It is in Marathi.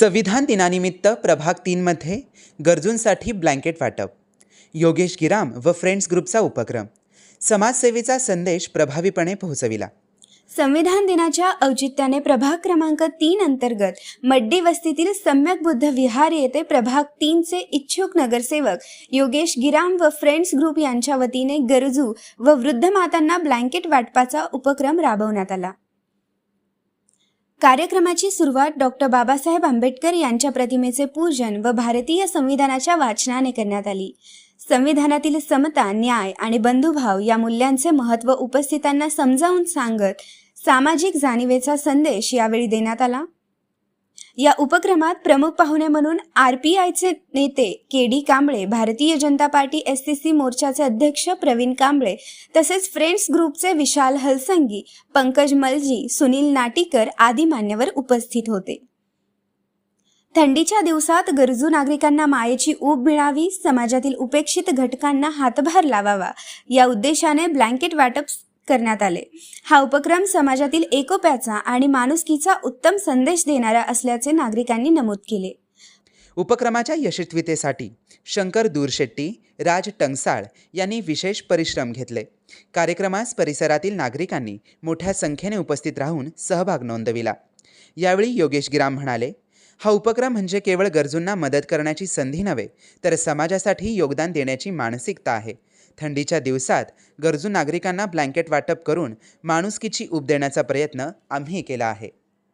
संविधान दिनानिमित्त प्रभाग तीनमध्ये गरजूंसाठी ब्लँकेट वाटप योगेश गिराम व फ्रेंड्स ग्रुपचा उपक्रम समाजसेवेचा संदेश प्रभावीपणे पोहोचविला. संविधान दिनाच्या औचित्याने प्रभाग क्रमांक तीन अंतर्गत मड्डी वस्तीतील सम्यक बुद्ध विहार येथे प्रभाग तीनचे इच्छुक नगरसेवक योगेश गिराम व फ्रेंड्स ग्रुप यांच्या वतीने गरजू व वृद्ध मातांना ब्लँकेट वाटपाचा उपक्रम राबवण्यात आला. कार्यक्रमाची सुरुवात डॉक्टर बाबासाहेब आंबेडकर यांच्या प्रतिमेचे पूजन व भारतीय संविधानाच्या वाचनाने करण्यात आली. संविधानातील समता न्याय आणि बंधुभाव या मूल्यांचे महत्त्व उपस्थितांना समजावून सांगत सामाजिक जाणीवेचा संदेश यावेळी देण्यात आला. या उपक्रमात प्रमुख पाहुणे म्हणून आर पी आयचे नेते K D Kamble Bharatiya Janata party S C C मोर्चाचे अध्यक्ष प्रवीण कांबळे तसेच फ्रेंड्स ग्रुपचे विशाल हलसंगी पंकज मलजी सुनील नाटीकर आदी मान्यवर उपस्थित होते. थंडीच्या दिवसात गरजू नागरिकांना मायेची ऊब मिळावी समाजातील उपेक्षित घटकांना हातभार लावावा या उद्देशाने ब्लँकेट वाटप करण्यात आले. हा उपक्रम समाजातील एकोप्याचा आणि माणुसकीचा उत्तम संदेश देणारा असल्याचे नागरिकांनी नमूद केले. उपक्रमाच्या यशस्वीतेसाठी शंकर दूरशेट्टी राज टंगसाळ यांनी विशेष परिश्रम घेतले. कार्यक्रमास परिसरातील नागरिकांनी मोठ्या संख्येने उपस्थित राहून सहभाग नोंदविला. यावेळी योगेश गिराम म्हणाले हा उपक्रम म्हणजे केवळ गरजूंना मदत करण्याची संधी नव्हे तर समाजासाठी योगदान देण्याची मानसिकता आहे. थंडीच्या दिवसात गरजू नागरिकांना ब्लँकेट वाटप करून माणुसकीची ऊब देण्याचा प्रयत्न आम्ही केला आहे.